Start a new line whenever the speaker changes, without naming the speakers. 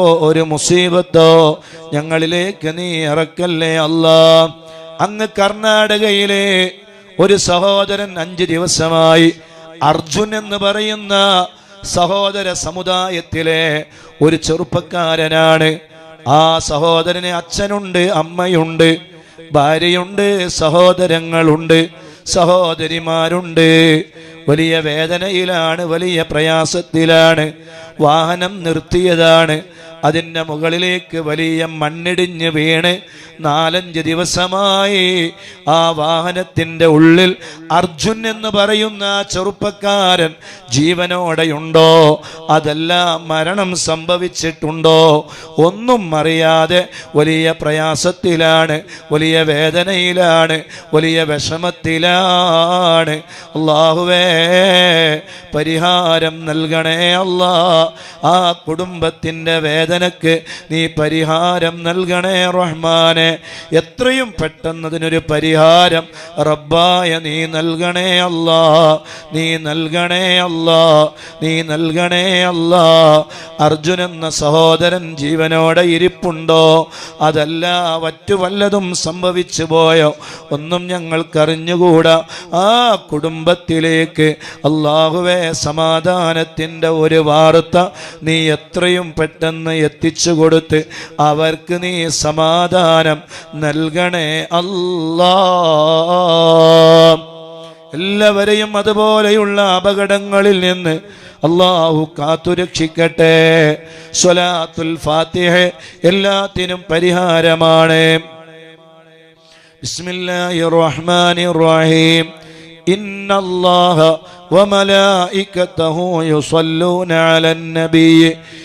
ഒരു മുസീബത്തോ ഞങ്ങളിലേക്ക് നീ ഇറക്കല്ലേ അല്ല? അങ്ങ് കർണാടകയിലെ ഒരു സഹോദരൻ അഞ്ച് ദിവസമായി അർജുൻ എന്ന് പറയുന്ന സഹോദര സമുദായത്തിലെ ഒരു ചെറുപ്പക്കാരനാണ്. ആ സഹോദരന് അച്ഛനുണ്ട് അമ്മയുണ്ട് ഭാര്യയുണ്ട് സഹോദരങ്ങളുണ്ട് സഹോദരിമാരുണ്ട്. വലിയ വേദനയിലാണ് വലിയ പ്രയാസത്തിലാണ് വാഹനം നിർത്തിയതാണ്. അതിന്റെ മുകളിലേക്ക് വലിയ മണ്ണിടിഞ്ഞ് വീണ് നാലഞ്ച് ദിവസമായി ആ വാഹനത്തിന്റെ ഉള്ളിൽ അർജുൻ എന്ന് പറയുന്ന ചെറുപ്പക്കാരൻ ജീവനോടെയുണ്ടോ? അതല്ല മരണം സംഭവിച്ചിട്ടുണ്ടോ? ഒന്നും അറിയാതെ വലിയ പ്രയാസത്തിലാണ് വലിയ വേദനയിലാണ് വലിയ വിഷമത്തിലാണ്. അള്ളാഹുവേ പരിഹാരം നൽകണേ അല്ലാ. ആ കുടുംബത്തിന്റെ വേദനക്ക് നീ പരിഹാരം നൽകണേ റഹ്മാനെ. എത്രയും പെട്ടെന്ന് അതിനൊരു പരിഹാരം റബ്ബായ നീ നൽകണേ അല്ലാ. നീ നൽകണേ അല്ലാ. നീ നൽകണേ അല്ലാ. അർജുൻ എന്ന സഹോദരൻ ജീവനോടെ ഇരിപ്പുണ്ടോ? അതല്ല മറ്റു വല്ലതും സംഭവിച്ചു പോയോ? ഒന്നും ഞങ്ങൾക്കറിഞ്ഞുകൂടാ. ആ കുടുംബത്തിലേക്ക് അള്ളാഹുവേ സമാധാനത്തിന്റെ ഒരു വാർത്ത നീ എത്രയും പെട്ടെന്ന് എത്തിച്ചു കൊടുത്ത് അവർക്ക് നീ സമാധാനം നൽകണേ അല്ലാ എല്ലാവരെയും അതുപോലെയുള്ള അപകടങ്ങളിൽ നിന്ന് അള്ളാഹു കാത്തുരക്ഷിക്കട്ടെ സ്വലാത്തുൽ ഫാത്തിഹ എല്ലാത്തിനും പരിഹാരമാണ് بسم الله الرحمن الرحيم إن الله وملائكته يصلون على النبي